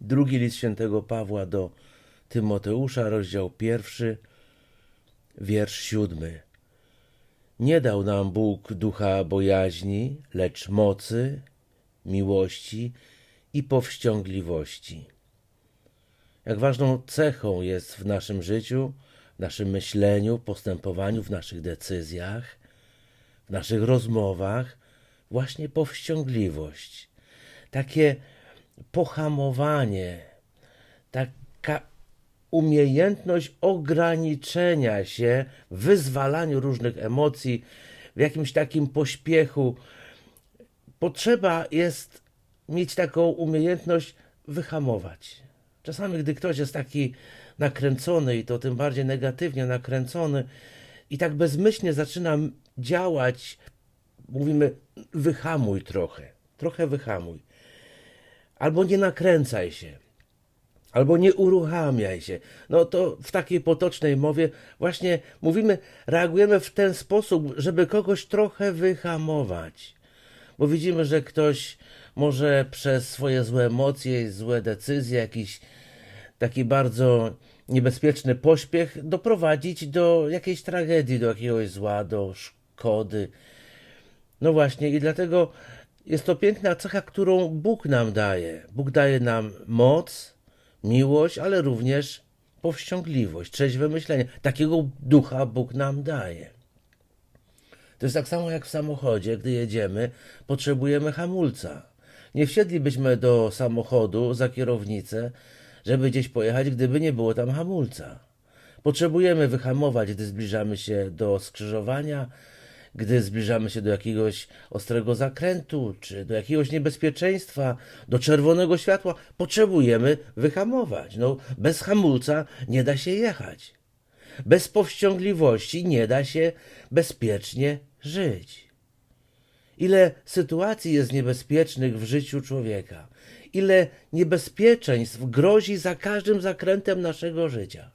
Drugi list świętego Pawła do Tymoteusza, rozdział pierwszy, wiersz siódmy. Nie dał nam Bóg ducha bojaźni, lecz mocy, miłości i powściągliwości. Jak ważną cechą jest w naszym życiu, w naszym myśleniu, postępowaniu, w naszych decyzjach, w naszych rozmowach, właśnie powściągliwość. Takie pohamowanie, taka umiejętność ograniczenia się, wyzwalaniu różnych emocji, w jakimś takim pośpiechu. Potrzeba jest mieć taką umiejętność wyhamować. Czasami, gdy ktoś jest taki nakręcony i to tym bardziej negatywnie nakręcony i tak bezmyślnie zaczyna działać, mówimy wyhamuj trochę, trochę wyhamuj. Albo nie nakręcaj się, albo nie uruchamiaj się. No to w takiej potocznej mowie właśnie mówimy, reagujemy w ten sposób, żeby kogoś trochę wyhamować. Bo widzimy, że ktoś może przez swoje złe emocje, złe decyzje, jakiś taki bardzo niebezpieczny pośpiech doprowadzić do jakiejś tragedii, do jakiegoś zła, do szkody. No właśnie, i dlatego jest to piękna cecha, którą Bóg nam daje. Bóg daje nam moc, miłość, ale również powściągliwość, trzeźwe myślenie. Takiego ducha Bóg nam daje. To jest tak samo jak w samochodzie, gdy jedziemy, potrzebujemy hamulca. Nie wsiedlibyśmy do samochodu za kierownicę, żeby gdzieś pojechać, gdyby nie było tam hamulca. Potrzebujemy wyhamować, gdy zbliżamy się do skrzyżowania, gdy zbliżamy się do jakiegoś ostrego zakrętu, czy do jakiegoś niebezpieczeństwa, do czerwonego światła. Potrzebujemy wyhamować. No, bez hamulca nie da się jechać. Bez powściągliwości nie da się bezpiecznie żyć. Ile sytuacji jest niebezpiecznych w życiu człowieka, ile niebezpieczeństw grozi za każdym zakrętem naszego życia.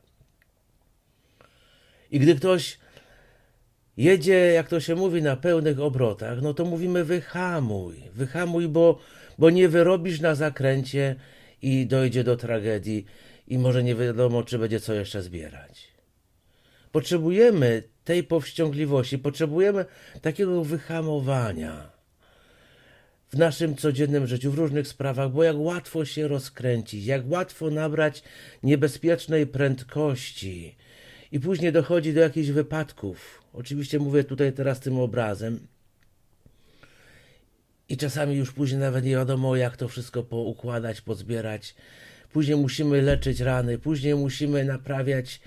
I gdy ktoś jedzie, jak to się mówi, na pełnych obrotach, no to mówimy wyhamuj, wyhamuj, bo, bo nie wyrobisz na zakręcie i dojdzie do tragedii i może nie wiadomo, czy będzie co jeszcze zbierać. Potrzebujemy tej powściągliwości, potrzebujemy takiego wyhamowania w naszym codziennym życiu, w różnych sprawach, bo jak łatwo się rozkręcić, jak łatwo nabrać niebezpiecznej prędkości i później dochodzi do jakichś wypadków. Oczywiście mówię tutaj teraz tym obrazem. I czasami już później nawet nie wiadomo, jak to wszystko poukładać, pozbierać. Później musimy leczyć rany, później musimy naprawiać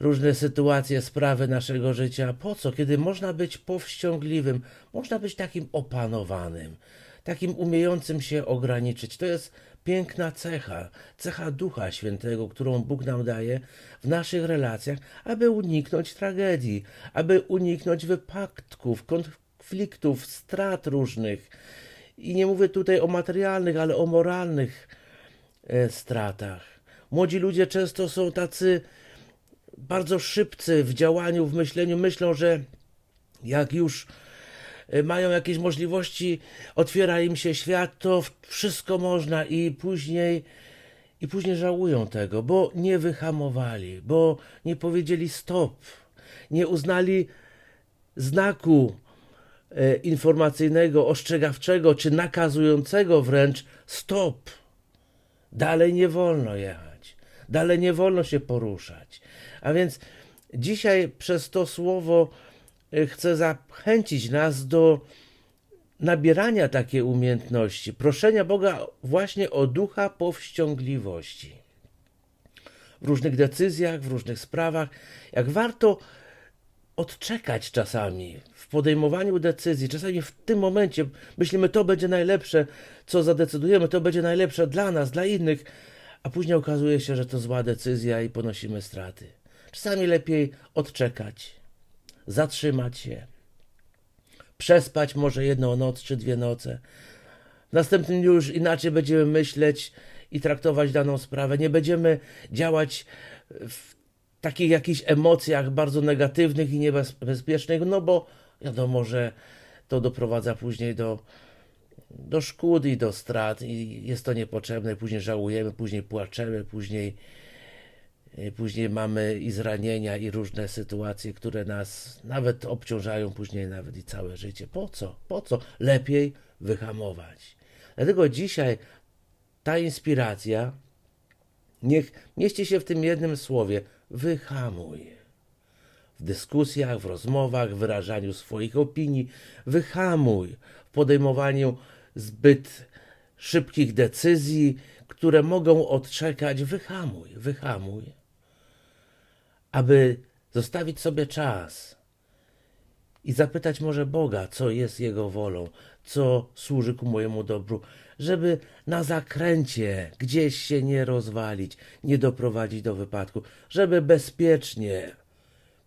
różne sytuacje, sprawy naszego życia. Po co? Kiedy można być powściągliwym, można być takim opanowanym, takim umiejącym się ograniczyć. To jest piękna cecha, cecha Ducha Świętego, którą Bóg nam daje w naszych relacjach, aby uniknąć tragedii, aby uniknąć wypadków, konfliktów, strat różnych. I nie mówię tutaj o materialnych, ale o moralnych e, stratach. Młodzi ludzie często są tacy bardzo szybcy w działaniu, w myśleniu, myślą, że jak już mają jakieś możliwości, otwiera im się świat, to wszystko można i później i później żałują tego, bo nie wyhamowali, bo nie powiedzieli stop, nie uznali znaku e, informacyjnego, ostrzegawczego czy nakazującego wręcz stop. Dalej nie wolno jechać, dalej nie wolno się poruszać. A więc dzisiaj przez to słowo y, chcę zachęcić nas do nabierania takiej umiejętności, proszenia Boga właśnie o ducha powściągliwości. W różnych decyzjach, w różnych sprawach, jak warto odczekać czasami w podejmowaniu decyzji. Czasami w tym momencie myślimy, to będzie najlepsze, co zadecydujemy, to będzie najlepsze dla nas, dla innych, a później okazuje się, że to zła decyzja i ponosimy straty. Czasami lepiej odczekać, zatrzymać się, przespać może jedną noc czy dwie noce. W następnym dniu już inaczej będziemy myśleć i traktować daną sprawę. Nie będziemy działać w takich jakichś emocjach bardzo negatywnych i niebezpiecznych, no bo wiadomo, że to doprowadza później do do szkód i do strat i jest to niepotrzebne. Później żałujemy, później płaczemy, później, później mamy i zranienia i różne sytuacje, które nas nawet obciążają później nawet i całe życie. Po co? Po co? Lepiej wyhamować. Dlatego dzisiaj ta inspiracja niech mieści się w tym jednym słowie wyhamuj. W dyskusjach, w rozmowach, w wyrażaniu swoich opinii, wyhamuj w podejmowaniu zbyt szybkich decyzji, które mogą odczekać. Wyhamuj, wyhamuj, aby zostawić sobie czas i zapytać może Boga, co jest Jego wolą, co służy ku mojemu dobru, żeby na zakręcie gdzieś się nie rozwalić, nie doprowadzić do wypadku, żeby bezpiecznie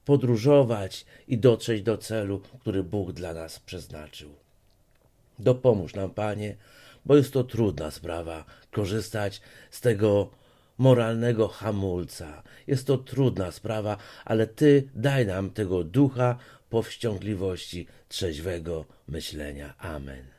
podróżować i dotrzeć do celu, który Bóg dla nas przeznaczył. Dopomóż nam, Panie, bo jest to trudna sprawa korzystać z tego moralnego hamulca. Jest to trudna sprawa, ale Ty daj nam tego ducha powściągliwości, trzeźwego myślenia. Amen.